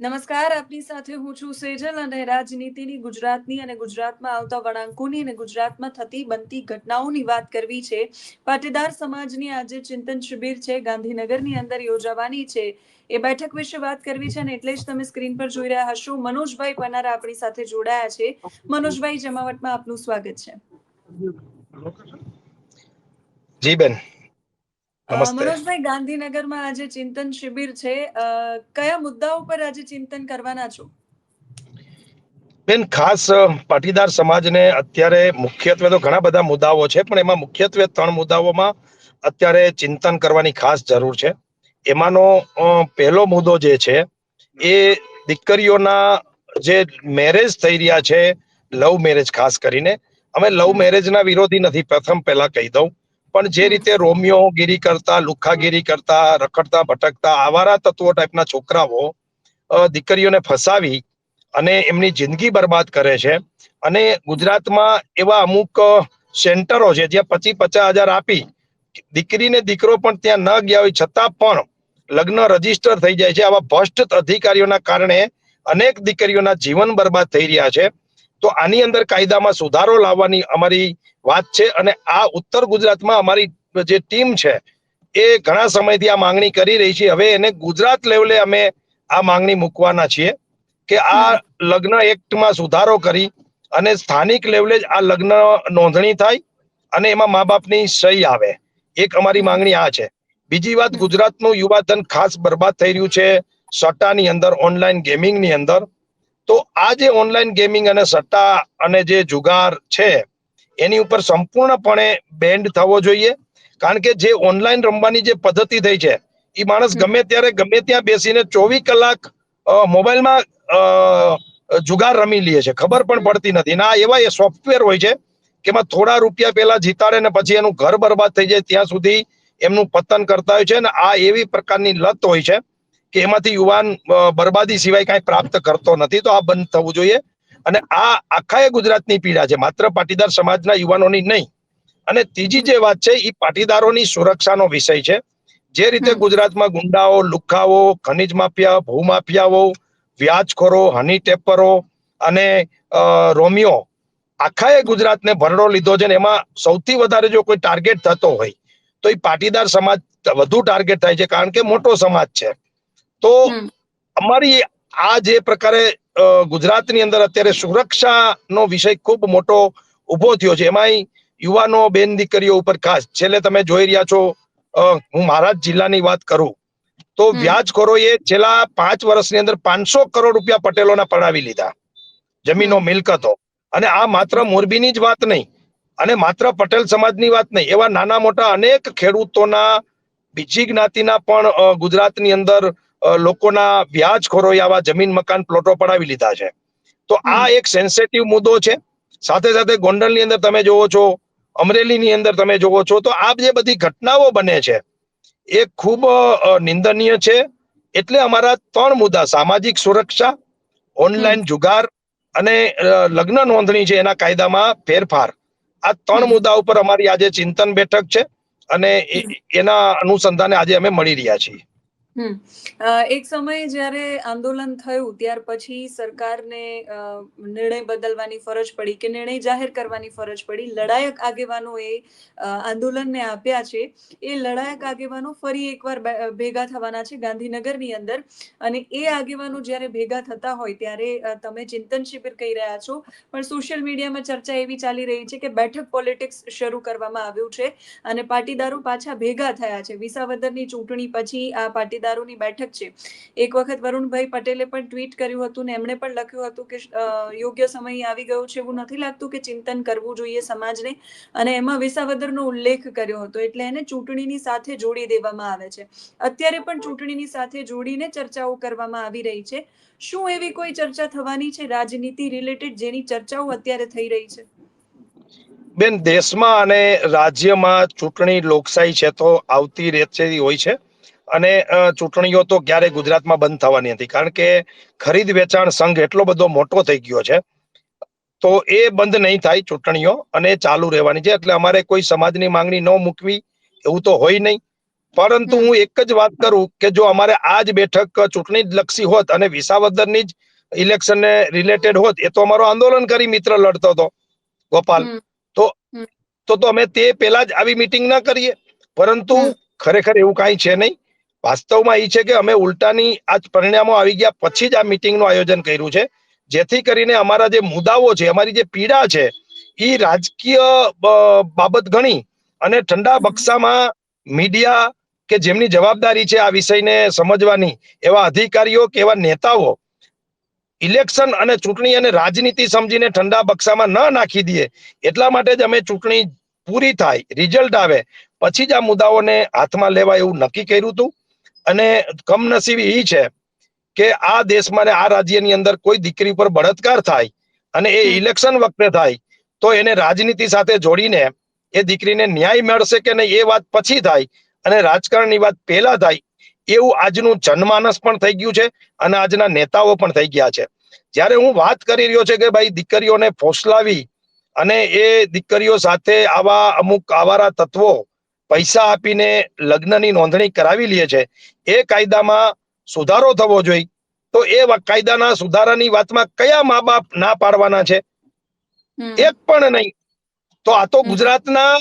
નમસ્કાર, આપની સાથે હું છું સેજલ અને રાજનીતિની ગુજરાતની અને ગુજરાતમાં આવતા વળાંકોની અને ગુજરાતમાં થતી બનતી ઘટનાઓની વાત કરવી છે. પાટીદાર સમાજની આજે ચિંતન શિબિર છે, ગાંધીનગરની અંદર યોજાવાની છે. એ બેઠક વિશે વાત કરવી છે અને એટલે જ તમે સ્ક્રીન પર જોઈ રહ્યા હશો. મનોજભાઈ પનારા આપણી સાથે જોડાયા છે. મનોજભાઈ, જમાવટમાં આપનું સ્વાગત છે. જી બેન. મનોજભાઈ ગાંધીનગરમાં આજે ચિંતન શિબિર છે. કયા મુદ્દાઓ પર આજે ચિંતન કરવાના છો? બેન ખાસ પાટીદાર સમાજને અત્યારે મુખ્યત્વે તો ઘણા બધા મુદ્દાઓ છે પણ એમાં મુખ્યત્વે ત્રણ મુદ્દાઓમાં અત્યારે ચિંતન કરવાની ખાસ જરૂર છે. એમાંનો પહેલો મુદ્દો જે છે એ દીકરીઓના જે મેરેજ થઈ રહ્યા છે લવ મેરેજ ખાસ કરીને. અમે લવ મેરેજના વિરોધી નથી. પ્રથમ પહેલા કહી દઉં. પણ જે રીતે રોમિયો ગીરી કરતા, લુખાગીરી કરતા, રખડતા, ભટકતા, આવારા તત્વો ટાઈપના છોકરાઓ દીકરીઓને ફસાવી અને એમની જિંદગી બરબાદ કરે છે. અને ગુજરાતમાં એવા અમુક સેન્ટરો છે જ્યાં પચીસ પચાસ હજાર આપી દીકરીને દીકરો પણ ત્યાં ન ગયા હોય છતાં પણ લગ્ન રજિસ્ટર થઈ જાય છે. આવા ભ્રષ્ટ અધિકારીઓના કારણે અનેક દીકરીઓના જીવન બરબાદ થઈ રહ્યા છે. તો આની અંદર કાયદામાં સુધારો લાવવાની અમારી વાત છે અને આ ઉત્તર ગુજરાતમાં અમારી જે ટીમ છે એ ઘણા સમયથી આ માંગણી કરી રહી છે. હવે એને ગુજરાત લેવલે અમે આ માંગણી મૂકવાના છીએ કે આ લગ્ન એક્ટમાં સુધારો કરી અને સ્થાનિક લેવલે જ આ લગ્ન નોંધણી થાય અને એમાં મા બાપની સહી આવે. એક અમારી માંગણી આ છે. બીજી વાત ગુજરાતનું યુવાધન ખાસ બરબાદ થઈ રહ્યું છે. સટ્ટાની અંદર ઓનલાઈન ગેમિંગની અંદર. તો આ જે ઓનલાઈન ગેમિંગ અને સટ્ટા અને જે જુગાર છે એની ઉપર સંપૂર્ણપણે બેન્ડ થવો જોઈએ. કારણ કે જે ઓનલાઈન રમવાની જે પદ્ધતિ થઈ છે એ માણસ ગમે ત્યારે ગમે ત્યાં બેસીને ચોવીસ કલાક મોબાઈલમાં જુગાર રમી લે છે. ખબર પણ પડતી નથી. ના આ એવા એ સોફ્ટવેર હોય છે કે એમાં થોડા રૂપિયા પહેલા જીતાડે ને પછી એનું ઘર બરબાદ થઈ જાય ત્યાં સુધી એમનું પતન કરતા હોય છે ને આ એવી પ્રકારની લત હોય છે કે એમાંથી યુવાન બરબાદી સિવાય કાંઈ પ્રાપ્ત કરતો નથી તો આ બંધ થવું જોઈએ. અને આ આખા એ ગુજરાતની પીડા છે. માત્ર પાટીદાર સમાજના યુવાનોની નહીં. અને ત્રીજી જે વાત છે એ પાટીદારોની સુરક્ષાનો વિષય છે. જે રીતે ગુજરાતમાં ગુંડાઓ લુખાઓ ખનિજ માફિયા ભૂમાફિયાઓ વ્યાજખોરો હની ટેપરો અને રોમિયો રોમિયો આખાએ ગુજરાતને ભરડો લીધો છે ને એમાં સૌથી વધારે જો કોઈ ટાર્ગેટ થતો હોય તો એ પાટીદાર સમાજ વધુ ટાર્ગેટ થાય છે. કારણ કે મોટો સમાજ છે. તો અમારી આ જે પ્રકારે ગુજરાતની અંદર અત્યારે સુરક્ષાનો વિષય ખૂબ મોટો ઊભો થયો છે એમાંય યુવાનો બેન દીકરીઓ ઉપર ખાસ છેલ્લે તમે જોઈ રહ્યા છો હું મારા જ જિલ્લાની વાત કરું તો. વ્યાજખોરોએ છેલ્લા પાંચ વર્ષની અંદર પાંચસો કરોડ રૂપિયા પટેલોના પડાવી લીધા જમીનો. મિલકતો અને આ માત્ર મોરબીની જ વાત નહીં અને માત્ર પટેલ સમાજની વાત નહીં એવા નાના મોટા અનેક ખેડૂતોના બીજી જ્ઞાતિના પણ ગુજરાતની અંદર લોકોના વ્યાજખોરોએ આવા જમીન મકાન પ્લોટો પડાવી લીધા છે. તો આ એક સેન્સેટિવ મુદ્દો છે. સાથે સાથે ગોંડલની અંદર તમે જોવો છો અમરેલીની અંદર તમે જોવો છો તો આ જે બધી ઘટનાઓ બને છે એ ખૂબ નિંદનીય છે. એટલે અમારા ત્રણ મુદ્દા સામાજિક સુરક્ષા ઓનલાઈન જુગાર અને લગ્ન નોંધણી છે એના કાયદામાં ફેરફાર. આ ત્રણ મુદ્દા ઉપર અમારી આજે ચિંતન બેઠક છે અને એના અનુસંધાને આજે અમે મળી રહ્યા છીએ. એક સમયે જ્યારે આંદોલન થયું, ત્યાર પછી સરકારને નિર્ણય બદલવાની ફરજ પડી કે નિર્ણય જાહેર કરવાની ફરજ પડી, લડાયક આગેવાનો એ આંદોલનને આપ્યા છે. એ લડાયક આગેવાનો ફરી એકવાર ભેગા થવાના છે ગાંધીનગરની અંદર. અને એ આગેવાનો જ્યારે ભેગા થતા હોય, ત્યારે તમે ચિંતન શિબિર કહી રહ્યા છો. પણ સોશિયલ મીડિયામાં ચર્ચા એવી ચાલી રહી છે કે બેઠક પોલિટિક્સ શરૂ કરવામાં આવ્યું છે અને પાટીદારો પાછા ભેગા થયા છે. વિસાવદરની ચૂંટણી પછી આ પાટીદારોની બેઠક છે. એક વખત વરુણભાઈ પટેલે પણ ટ્વીટ કર્યું હતું ને એમણે પણ લખ્યું હતું કે યોગ્ય સમય આવી ગયો છે એવું નથી લાગતું કે ચિંતન કરવું જોઈએ સમાજને. અને એમાં વિસાવદરનો ઉલ્લેખ કર્યો હતો એટલે એને ચૂંટણીની સાથે જોડી દેવામાં આવે છે. અત્યારે પણ ચૂંટણીની સાથે જોડીને ચર્ચાઓ કરવામાં આવી રહી છે. શું એવી કોઈ ચર્ચા થવાની છે રાજનીતિ રિલેટેડ જેની ચર્ચાઓ અત્યારે થઈ રહી છે? બેન, દેશમાં અને રાજ્યમાં ચૂંટણી લોકશાહી છે તો આવતી રહેતી હોય છે. અને ચૂંટણીઓ તો ક્યારે ગુજરાતમાં બંધ થવાની નથી કારણ કે ખરીદ વેચાણ સંઘ એટલો બધો મોટો થઈ ગયો છે. તો એ બંધ નહીં થાય ચૂંટણીઓ અને ચાલુ રહેવાની છે. એટલે અમારે કોઈ સમાજની માંગણી ન મૂકવી એવું તો હોય નહીં. પરંતુ હું એક જ વાત કરું કે જો અમારે આ જ બેઠક ચૂંટણી જ લક્ષી હોત અને વિસાવદરની જ ઇલેક્શન ને રિલેટેડ હોત એ તો અમારો આંદોલન કરી મિત્ર લડતો હતો ગોપાલ. તો તો તો અમે તે પેલા જ આવી મિટિંગ ના કરીએ. પરંતુ ખરેખર એવું કાંઈ છે નહીં. વાસ્તવમાં એ છે કે અમે ઉલટાની આ પરિણામો આવી ગયા પછી જ આ મીટિંગનું આયોજન કર્યું છે. જેથી કરીને અમારા જે મુદ્દાઓ છે, અમારી જે પીડા છે એ રાજકીય બાબત ગણી અને ઠંડા બક્ષામાં મીડિયા કે જેમની જવાબદારી છે આ વિષયને સમજવાની, એવા અધિકારીઓ કે એવા નેતાઓ ઇલેક્શન અને ચૂંટણી અને રાજનીતિ સમજીને ઠંડા બક્ષામાં ન નાખી દઈએ એટલા માટે જ અમે ચૂંટણી પૂરી થાય રિઝલ્ટ આવે, પછી જ આ મુદ્દાઓને હાથમાં લેવા એવું નક્કી કર્યું હતું. અને કમનસીબી એ છે કે આ દેશમાં ને આ રાજ્યની અંદર કોઈ દીકરી પર બળાત્કાર થાય અને એ ઇલેક્શન વખતે થાય તો એને રાજનીતિ સાથે જોડીને એ દીકરીને ન્યાય મળશે કે નહીં એ વાત પછી થાય અને રાજકારણની વાત પહેલા થાય એવું આજનું જનમાનસ પણ થઈ ગયું છે અને આજના નેતાઓ પણ થઈ ગયા છે. જ્યારે હું વાત કરી રહ્યો છે કે ભાઈ દીકરીઓને ફોસલાવી અને એ દીકરીઓ સાથે આવા અમુક આવારા તત્વો પૈસા આપીને લગ્નની નોંધણી કરાવી લે છે એ કાયદામાં સુધારો થવો જોઈએ. તો એ કાયદાના સુધારાની વાતમાં કયા મા બાપ ના પાડવાના છે. એક પણ નહીં. તો આ તો ગુજરાતના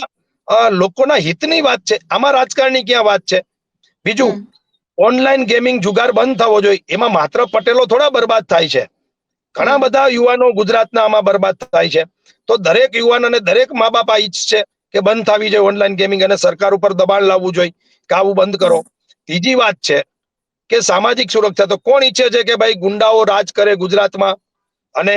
લોકોના હિતની વાત છે. આમાં રાજકારણની ક્યાં વાત છે? બીજું ઓનલાઈન ગેમિંગ જુગાર બંધ થવો જોઈએ. એમાં માત્ર પટેલો થોડા બરબાદ થાય છે. ઘણા બધા યુવાનો ગુજરાતના આમાં બરબાદ થાય છે. તો દરેક યુવાન અને દરેક મા બાપ આ ઈચ્છે કે બંધ થવી જોઈએ ઓનલાઈન ગેમિંગ અને સરકાર ઉપર દબાણ લાવવું જોઈએ. કે આવું બંધ કરો. ત્રીજી વાત છે કે સામાજિક સુરક્ષા તો કોણ ઈચ્છે છે કે ભાઈ ગુંડાઓ રાજ કરે ગુજરાતમાં અને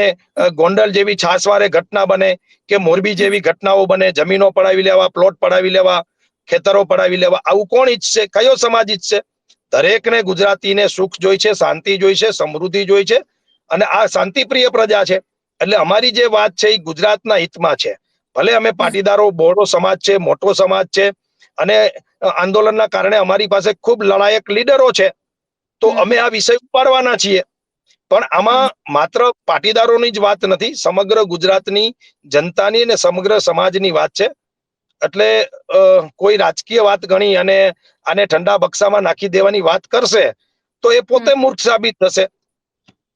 ગોંડલ જેવી છાસવારે ઘટના બને કે મોરબી જેવી ઘટનાઓ બને, જમીનો પડાવી લેવા પ્લોટ પડાવી લેવા, ખેતરો પડાવી લેવા, આવું કોણ ઈચ્છશે કયો સમાજ ઈચ્છશે દરેકને ગુજરાતીને સુખ જોઈ છે શાંતિ જોઈ છે સમૃદ્ધિ જોઈ છે અને આ શાંતિપ્રિય પ્રજા છે. એટલે અમારી જે વાત છે એ ગુજરાતના હિતમાં છે. ભલે અમે પાટીદારો બોડો સમાજ છે મોટો સમાજ છે અને આંદોલનના કારણે અમારી પાસે ખૂબ લડાયક લીડરો છે તો અમે આ વિષય ઉપાડવાના છીએ. પણ આમાં માત્ર પાટીદારોની જ વાત નથી સમગ્ર ગુજરાતની જનતાની અને સમગ્ર સમાજની વાત છે. એટલે કોઈ રાજકીય વાત ગણી અને આને ઠંડા બક્સામાં નાખી દેવાની વાત કરશે તો એ પોતે મૂર્ખ સાબિત થશે.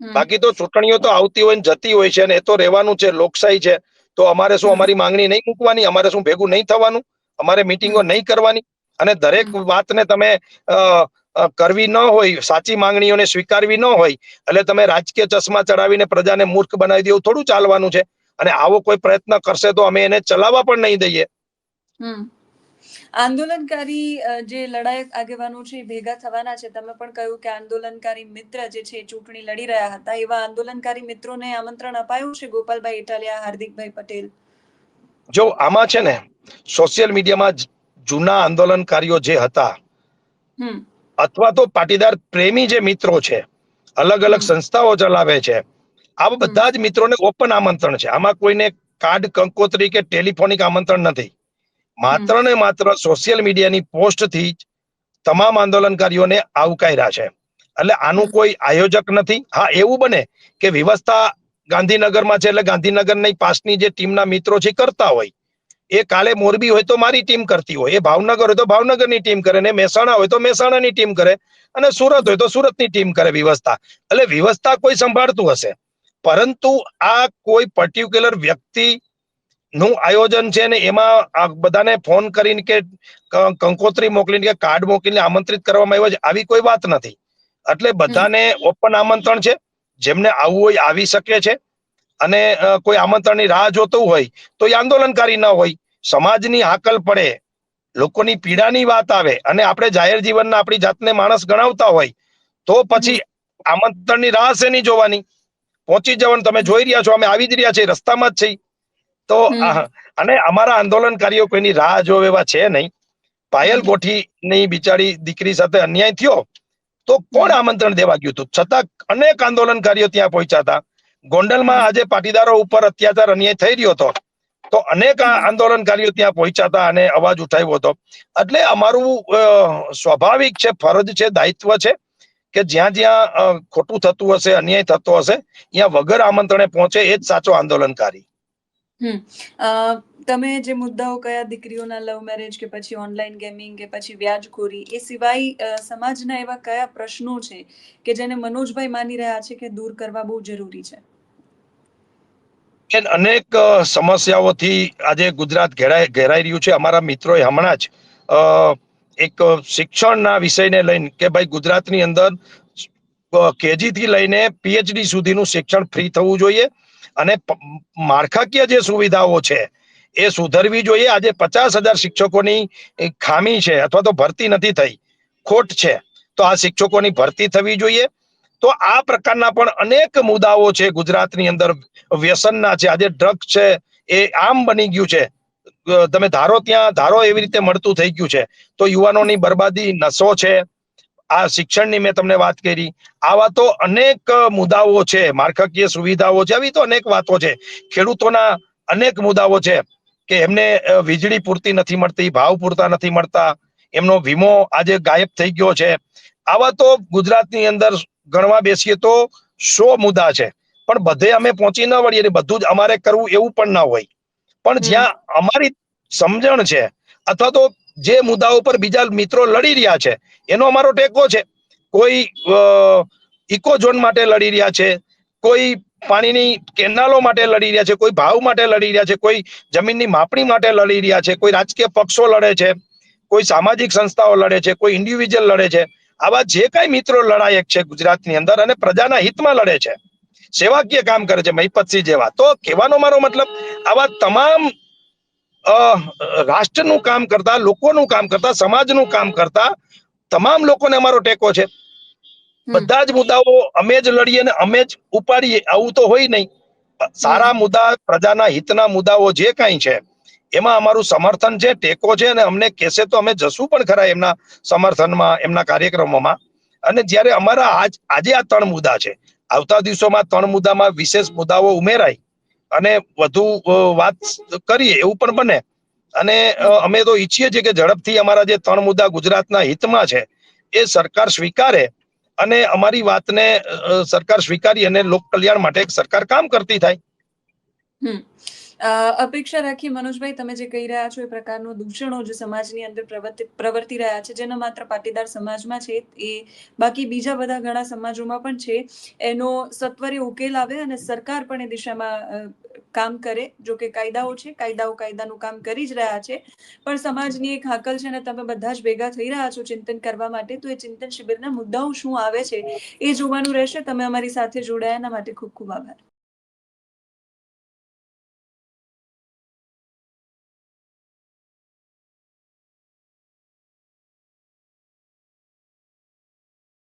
બાકી તો ચૂંટણીઓ તો આવતી હોય ને જતી હોય છે અને એ તો રહેવાનું છે લોકશાહી છે. તો અમારે શું અમારી માંગણી નહીં મૂકવાની અમારે શું ભેગું નહીં થવાનું અમારે મિટિંગો નહીં કરવાની? અને દરેક. વાતને તમે કરવી ન હોય સાચી માંગણીઓને સ્વીકારવી ન હોય એટલે તમે રાજકીય ચશ્મા ચડાવીને પ્રજાને મૂર્ખ બનાવી દેવું થોડું ચાલવાનું છે. અને આવો કોઈ પ્રયત્ન કરશે તો અમે એને ચલાવવા પણ નહીં દઈએ. આંદોલનકારી જે લડાયક આગેવાનો છે ભેગા થવાના છે. તમે પણ કહ્યું કે આંદોલનકારી મિત્ર જે છે ચૂંટણી લડી રહ્યા હતા. એવા આંદોલનકારી મિત્રોને આમંત્રણ અપાયું છે ગોપાલભાઈ ઇટાલિયા હાર્દિકભાઈ પટેલ? જો આમાં છે ને સોશિયલ મીડિયામાં જૂના આંદોલનકારીઓ જે હતા હમ. અથવા તો પાટીદાર પ્રેમી જે મિત્રો છે અલગ અલગ સંસ્થાઓ ચલાવે છે આવા બધા જ મિત્રોને ઓપન આમંત્રણ છે. આમાં કોઈને કાર્ડ કંકોત્રી કે ટેલિફોનિક આમંત્રણ નથી. માત્ર ને માત્ર સોશિયલ મીડિયાની પોસ્ટથી જ તમામ આંદોલનકારીઓને આવકાર્યા છે. એટલે આનું કોઈ આયોજક નથી. હા એવું બને કે વ્યવસ્થા ગાંધીનગરમાં છે એટલે ગાંધીનગરની પાસની જે ટીમના મિત્રો છે કરતા હોય. એ કાલે મોરબી હોય તો મારી ટીમ કરતી હોય. એ ભાવનગર હોય તો ભાવનગરની ટીમ કરે ને મહેસાણા હોય તો મહેસાણાની ટીમ કરે અને સુરત હોય તો સુરતની ટીમ કરે વ્યવસ્થા. એટલે વ્યવસ્થા કોઈ સંભાળતું હશે. પરંતુ આ કોઈ પર્ટિક્યુલર વ્યક્તિ નું આયોજન છે ને એમાં આ બધાને ફોન કરીને કે કંકોત્રી મોકલીને કે કાર્ડ મોકલીને આમંત્રિત કરવામાં આવ્યા છે. આવી કોઈ વાત નથી. એટલે બધાને ઓપન આમંત્રણ છે. જેમને આવવું હોય આવી શકે છે. અને કોઈ આમંત્રણની રાહ જોતું હોય તો એ આંદોલનકારી ન હોય. સમાજની હાકલ પડે. લોકોની પીડાની વાત આવે. અને આપણે જાહેર જીવનના આપણી જાતને માણસ ગણાવતા હોય તો પછી આમંત્રણની રાહ શેની જોવાની? પહોંચી જવાનું. તમે જોઈ રહ્યા છો. અમે આવી જ રહ્યા છીએ. રસ્તામાં જ છીએ. તો અને અમારા આંદોલનકારીઓ કોઈની રાહ જોવે એવા છે નહીં. પાયલ. ગોઠીની બિચારી દીકરી સાથે અન્યાય થયો તો કોણ આમંત્રણ દેવા ગયું હતું? છતાં અનેક આંદોલનકારીઓ ત્યાં પહોંચ્યા હતા. ગોંડલમાં આજે પાટીદારો ઉપર અત્યાચાર અન્યાય થઈ રહ્યો હતો. તો અનેક આંદોલનકારીઓ ત્યાં પહોંચ્યા હતા અને અવાજ ઉઠાવ્યો હતો. એટલે અમારું સ્વાભાવિક છે ફરજ છે દાયિત્વ છે કે જ્યાં જ્યાં ખોટું થતું હશે અન્યાય થતો હશે ત્યાં વગર આમંત્રણે પહોંચે એ જ સાચો આંદોલનકારી. હમ. તમે જે મુદ્દાઓ કયા દીકરીઓના લવ મેરેજ કે પછી ઓનલાઈન ગેમિંગ કે પછી વ્યાજખોરી, એ સિવાય સમાજના એવા કયા પ્રશ્નો છે કે જેને મનોજભાઈ માની રહ્યા છે કે દૂર કરવા બહુ જરૂરી છે? અનેક સમસ્યાઓથી આજે ગુજરાત ઘેરાઈ ઘેરાઈ રહ્યું છે. અમારા મિત્રોએ હમણાં જ એક શિક્ષણના વિષયને લઈને કે ભાઈ ગુજરાતની અંદર કેજી થી લઈને પીએચડી સુધીનું શિક્ષણ ફ્રી થવું જોઈએ. અને માળખાકીય જે સુવિધાઓ છે, એ સુધરવી જોઈએ. આજે પચાસ હજાર શિક્ષકોની ખામી છે અથવા તો ભરતી નથી થઈ, ખોટ છે. તો આ શિક્ષકોની ભરતી થવી જોઈએ. તો આ પ્રકારના પણ અનેક મુદ્દાઓ છે ગુજરાતની અંદર, વ્યસનના છે, આજે ડ્રગ છે, એ આમ બની ગયું છે. તમે ધારો ત્યાં, ધારો એવી રીતે મળતું થઈ ગયું છે. તો યુવાનોની બરબાદી, નશો છે આ શિક્ષણની મેં તમને વાત કરી. આવા તો અનેક મુદ્દાઓ છે માળખાકીય સુવિધાઓ છે આવી તો અનેક વાતો છે. ખેડૂતોના અનેક મુદ્દાઓ છે કે એમને વીજળી પૂરતી નથી મળતી ભાવ પૂરતા નથી મળતા એમનો વીમો આજે ગાયબ થઈ ગયો છે. આવા તો ગુજરાતની અંદર ગણવા બેસીએ તો સો મુદ્દા છે. પણ બધે અમે પહોંચી ન વળીએ બધું જ અમારે કરવું એવું પણ ના હોય. પણ જ્યાં અમારી સમજણ છે અથવા તો જે મુદ્દાઓ પર બીજા મિત્રો લડી રહ્યા છે, એનો અમારો ટેકો છે. કોઈ ઇકો ઝોન માટે લડી રહ્યા છે, કોઈ પાણીની કેનાલો માટે લડી રહ્યા છે, કોઈ ભાવ માટે લડી રહ્યા છે, કોઈ જમીનની માપણી માટે લડી રહ્યા છે, કોઈ રાજકીય પક્ષો લડે છે, કોઈ સામાજિક સંસ્થાઓ લડે છે, કોઈ ઇન્ડિવિજ્યુઅલ લડે છે. આવા જે કઈ મિત્રો લડાયક છે ગુજરાતની અંદર અને પ્રજાના હિતમાં લડે છે, સેવાકીય કામ કરે છે, મહિપતસિંહ જેવા. તો કહેવાનો મારો મતલબ, આવા તમામ રાષ્ટ્રનું કામ કરતા લોકોનું કામ કરતા સમાજનું કામ કરતા તમામ લોકોને અમારો ટેકો છે. બધા જ મુદ્દાઓ અમે જ લડીએ ને અમે જ ઉપાડીએ આવું તો હોય નહીં. સારા મુદ્દા પ્રજાના હિતના મુદ્દાઓ જે કાંઈ છે એમાં અમારું સમર્થન છે ટેકો છે અને અમને કેસે તો અમે જશું પણ ખરા એમના સમર્થનમાં એમના કાર્યક્રમોમાં. અને જ્યારે અમારા આજ આજે આ ત્રણ મુદ્દા છે આવતા દિવસોમાં ત્રણ મુદ્દામાં વિશેષ મુદ્દાઓ ઉમેરાય અને વધુ વાત કરીએ, એવું પણ બને. અને અમે તો ઈચ્છીએ છીએ કે ઝડપથી અમારા જે ત્રણ મુદ્દા ગુજરાતના હિતમાં છે, એ સરકાર સ્વીકારે અને અમારી વાતને સરકાર સ્વીકારી અને લોક કલ્યાણ માટે સરકાર કામ કરતી થાય. અપેક્ષા રાખી મનોજભાઈ, તમે જે કહી રહ્યા છો એ પ્રકારનું દૂષણો જે સમાજની અંદર પ્રવર્તિ રહ્યા છે, જેનો માત્ર પાટીદાર સમાજમાં છે એ બાકી બીજા બધા ઘણા સમાજોમાં પણ છે, એનો સત્વરે ઉકેલ આવે અને સરકાર પણ એ દિશામાં કામ કરે, જો કે કાયદાઓ છે, કાયદાઓ કાયદાનું કામ કરી જ રહ્યા છે. પણ સમાજની એક હાકલ છે અને તમે બધા જ ભેગા થઈ રહ્યા છો ચિંતન કરવા માટે, તો એ ચિંતન શિબિરના મુદ્દાઓ શું આવે છે એ જોવાનું રહેશે. તમે અમારી સાથે જોડાયા, એના માટે ખૂબ ખૂબ આભાર.